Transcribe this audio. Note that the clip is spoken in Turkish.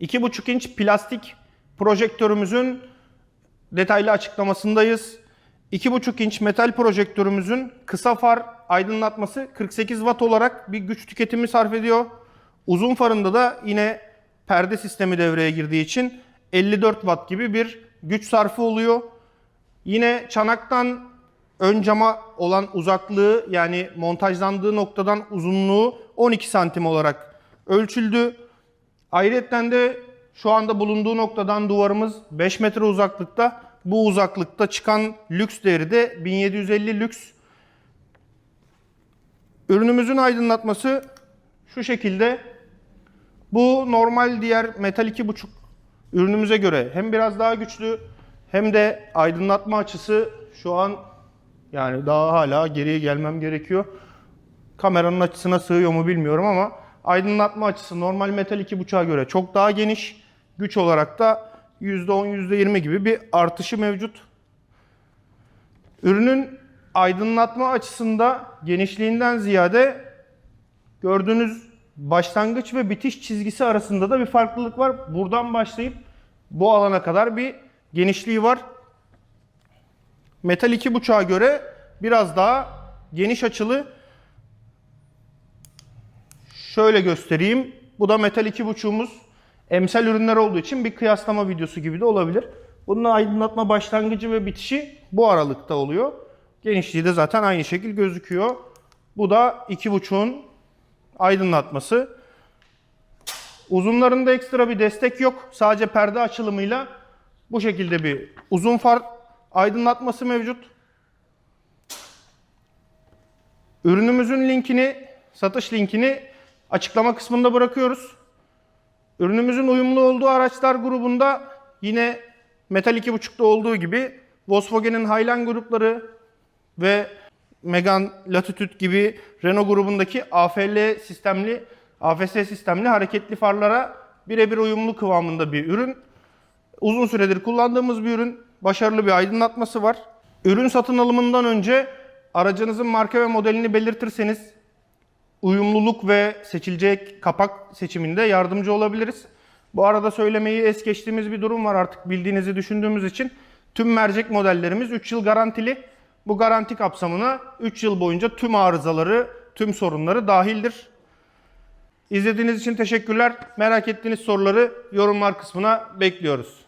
2,5 inç plastik projektörümüzün detaylı açıklamasındayız. 2,5 inç metal projektörümüzün kısa far aydınlatması 48 watt olarak bir güç tüketimi sarf ediyor. Uzun farında da yine perde sistemi devreye girdiği için 54 watt gibi bir güç sarfı oluyor. Yine çanaktan ön cama olan uzaklığı yani montajlandığı noktadan uzunluğu 12 santim olarak ölçüldü. Ayrıca de şu anda bulunduğu noktadan duvarımız 5 metre uzaklıkta. Bu uzaklıkta çıkan lüks değeri de 1750 lüks. Ürünümüzün aydınlatması şu şekilde. Bu normal diğer metal 2.5 ürünümüze göre hem biraz daha güçlü hem de aydınlatma açısı şu an yani daha hala geriye gelmem gerekiyor. Kameranın açısına sığıyor mu bilmiyorum ama aydınlatma açısı normal metal 2.5'a göre çok daha geniş. Güç olarak da %10 %20 gibi bir artışı mevcut. Ürünün aydınlatma açısında genişliğinden ziyade gördüğünüz başlangıç ve bitiş çizgisi arasında da bir farklılık var. Buradan başlayıp bu alana kadar bir genişliği var. Metal 2.5'a göre biraz daha geniş açılı. Şöyle göstereyim. Bu da metal 2.5'umuz. Emsal ürünler olduğu için bir kıyaslama videosu gibi de olabilir. Bunun aydınlatma başlangıcı ve bitişi bu aralıkta oluyor. Genişliği de zaten aynı şekil gözüküyor. Bu da 2.5'un aydınlatması. Uzunlarında ekstra bir destek yok. Sadece perde açılımıyla bu şekilde bir uzun far aydınlatması mevcut. Ürünümüzün linkini, satış linkini açıklama kısmında bırakıyoruz. Ürünümüzün uyumlu olduğu araçlar grubunda yine Metal 2.5'da olduğu gibi Volkswagen'in Highline grupları ve Megane Latitude gibi Renault grubundaki AFL sistemli, AFS sistemli hareketli farlara birebir uyumlu kıvamında bir ürün. Uzun süredir kullandığımız bir ürün. Başarılı bir aydınlatması var. Ürün satın alımından önce aracınızın marka ve modelini belirtirseniz uyumluluk ve seçilecek kapak seçiminde yardımcı olabiliriz. Bu arada söylemeyi es geçtiğimiz bir durum var artık bildiğinizi düşündüğümüz için. Tüm mercek modellerimiz 3 yıl garantili. Bu garanti kapsamına 3 yıl boyunca tüm arızaları, tüm sorunları dahildir. İzlediğiniz için teşekkürler. Merak ettiğiniz soruları yorumlar kısmına bekliyoruz.